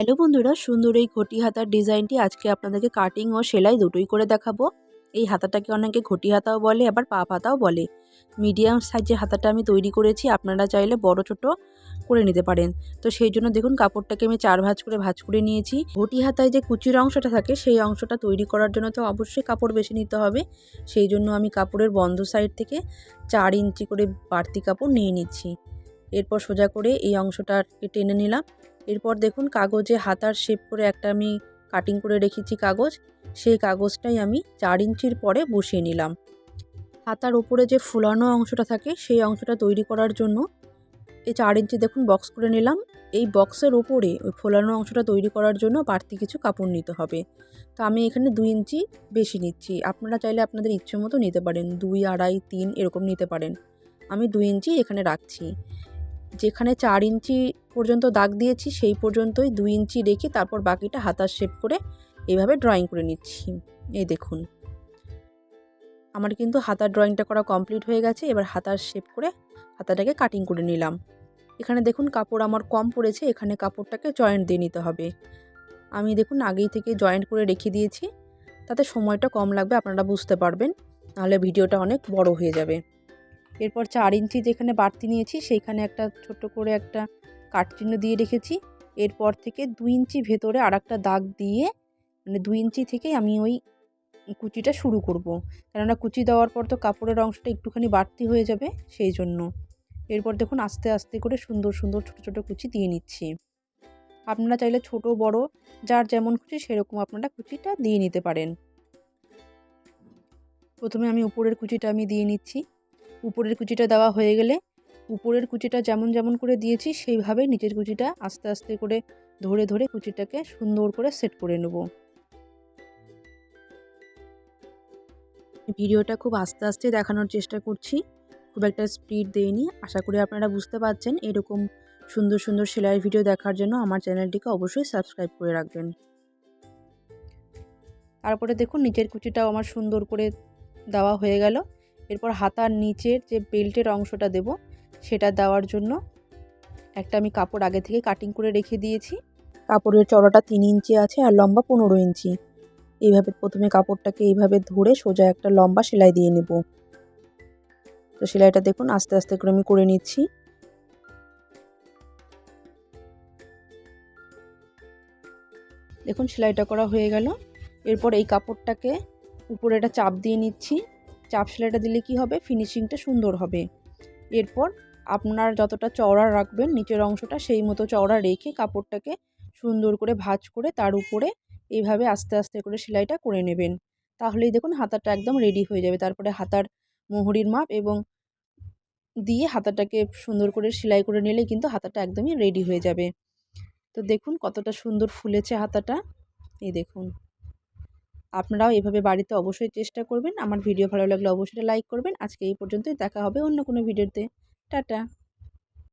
Hello বন্ধুরা, সুন্দর এই ঘটি হাতার ডিজাইনটি আজকে আপনাদেরকে কাটিং ও সেলাই দুটোই করে দেখাবো। এই হাতাটাকে অনেকে ঘটি হাতাও বলে, আবার পা হাতাও বলে। মিডিয়াম সাইজের হাতাটা আমি তৈরি করেছি, আপনারা চাইলে বড় ছোট করে নিতে পারেন। তো সেই জন্য দেখুন, কাপড়টাকে আমি চার ভাঁজ করে ভাঁজ করে নিয়েছি। ঘটি হাতায় যে কুচির অংশটা থাকে, সেই অংশটা তৈরি করার জন্য তো অবশ্যই কাপড় বেশি নিতে হবে। সেই জন্য আমি কাপড়ের বন্ধ সাইড থেকে চার ইঞ্চি করে বাড়তি কাপড় নিয়ে নিচ্ছি। এরপর সোজা করে এই অংশটাকে টেনে নিলাম। এরপর দেখুন কাগজে হাতার শেপ করে একটা আমি কাটিং করে রেখেছি কাগজ, সেই কাগজটাই আমি চার ইঞ্চির পরে বসিয়ে নিলাম। হাতার উপরে যে ফুলানো অংশটা থাকে, সেই অংশটা তৈরি করার জন্য এই চার ইঞ্চি দেখুন বক্স করে নিলাম। এই বক্সের ওপরে ওই ফোলানো অংশটা তৈরি করার জন্য বাড়তি কিছু কাপড় নিতে হবে। তো আমি এখানে দুই ইঞ্চি বেশি নিচ্ছি। আপনারা চাইলে আপনাদের ইচ্ছে মতো নিতে পারেন, দুই, আড়াই, তিন এরকম নিতে পারেন। আমি দুই ইঞ্চি এখানে রাখছি। যেখানে চার ইঞ্চি পর্যন্ত দাগ দিয়েছি, সেই পর্যন্তই দুই ইঞ্চি রেখে তারপর বাকিটা হাতার শেপ করে এইভাবে ড্রয়িং করে নিচ্ছি। এই দেখুন। আমার কিন্তু হাতার ড্রয়িংটা করা কমপ্লিট হয়ে গেছে, এবার হাতার শেপ করে হাতাটাকে কাটিং করে নিলাম। এখানে দেখুন কাপড় আমার কম পড়েছে, এখানে কাপড়টাকে জয়েন্ট দিয়ে নিতে হবে। আমি দেখুন আগেই থেকে জয়েন্ট করে রেখে দিয়েছি, তাতে সময়টা কম লাগবে, আপনারা বুঝতে পারবেন, নাহলে ভিডিওটা অনেক বড় হয়ে যাবে। এরপর চার ইঞ্চি যেখানে বাড়তি নিয়েছি, সেইখানে একটা ছোট করে একটা কাটচিহ্ন দিয়ে রেখেছি। এরপর থেকে দুই ইঞ্চি ভেতরে আর একটা দাগ দিয়ে মানে দুই ইঞ্চি থেকেই আমি ওই কুচিটা শুরু করব। কেননা কুচি দেওয়ার পর তো কাপড়ের অংশটা একটুখানি বাড়তি হয়ে যাবে সেই জন্য। এরপর দেখুন আস্তে আস্তে করে সুন্দর সুন্দর ছোট ছোট কুচি দিয়ে নিচ্ছি। আপনারা চাইলে ছোট, বড়, যার যেমন খুশি সেরকম আপনারা কুচিটা দিয়ে নিতে পারেন। প্রথমে আমি উপরের কুচিটা আমি দিয়ে নিচ্ছি। উপরের কুচিটা দেওয়া হয়ে গেলে উপরের কুচিটা যেমন যেমন করে দিয়েছি, সেইভাবে নিচের কুচিটা আস্তে আস্তে করে ধরে ধরে কুচিটাকে সুন্দর করে সেট করে নেব। ভিডিওটা খুব আস্তে আস্তে দেখানোর চেষ্টা করছি। খুব একটা স্পিড দেয়নি আশা করি আপনারা বুঝতে পারছেন এরকম সুন্দর সুন্দর সেলাইয়ের ভিডিও দেখার জন্য আমার চ্যানেলটিকে অবশ্যই সাবস্ক্রাইব করে রাখবেন। তারপরে দেখুন নিচের কুচিটাও আমার সুন্দর করে দেওয়া হয়ে গেল। এরপর হাতার নিচের যে বেল্টের অংশটা দেব সেটা দেওয়ার জন্য একটা আমি কাপড় আগে থেকে কাটিং করে রেখে দিয়েছি। কাপড়ের চড়াটা তিন ইঞ্চি আছে আর লম্বা পনেরো ইঞ্চি। এইভাবে প্রথমে কাপড়টাকে এইভাবে ধরে সোজা একটা লম্বা সেলাই দিয়ে নেব। তো সেলাইটা দেখুন, আস্তে আস্তে করে আমি করে নিচ্ছি। দেখুন, সেলাইটা করা হয়ে গেল। এরপর এই কাপড়টাকে উপরে একটা চাপ দিয়ে নিচ্ছি। চাপ সেলাইটা দিলে কি হবে? ফিনিশিংটা সুন্দর হবে। এরপর আপনার যতটা চওড়া রাখবেন, নিচের অংশটা সেই মতো চওড়া রেখে কাপড়টাকে সুন্দর করে ভাঁজ করে তার উপরে এইভাবে আস্তে আস্তে করে সেলাইটা করে নেবেন। তাহলেই দেখুন হাতাটা একদম রেডি হয়ে যাবে। তারপরে হাতার মোহরির মাপ এবং দিয়ে হাতাটাকে সুন্দর করে সেলাই করে নিলে কিন্তু হাতাটা একদমই রেডি হয়ে যাবে। তো দেখুন কতটা সুন্দর ফুলেছে হাতাটা। এই দেখুন। আপনারাও এভাবে বাড়িতে অবশ্যই চেষ্টা করবেন। আমার ভিডিও ভালো লাগলে অবশ্যই লাইক করবেন। আজকে এই পর্যন্তই। দেখা হবে অন্য কোনো ভিডিওতে টাটা।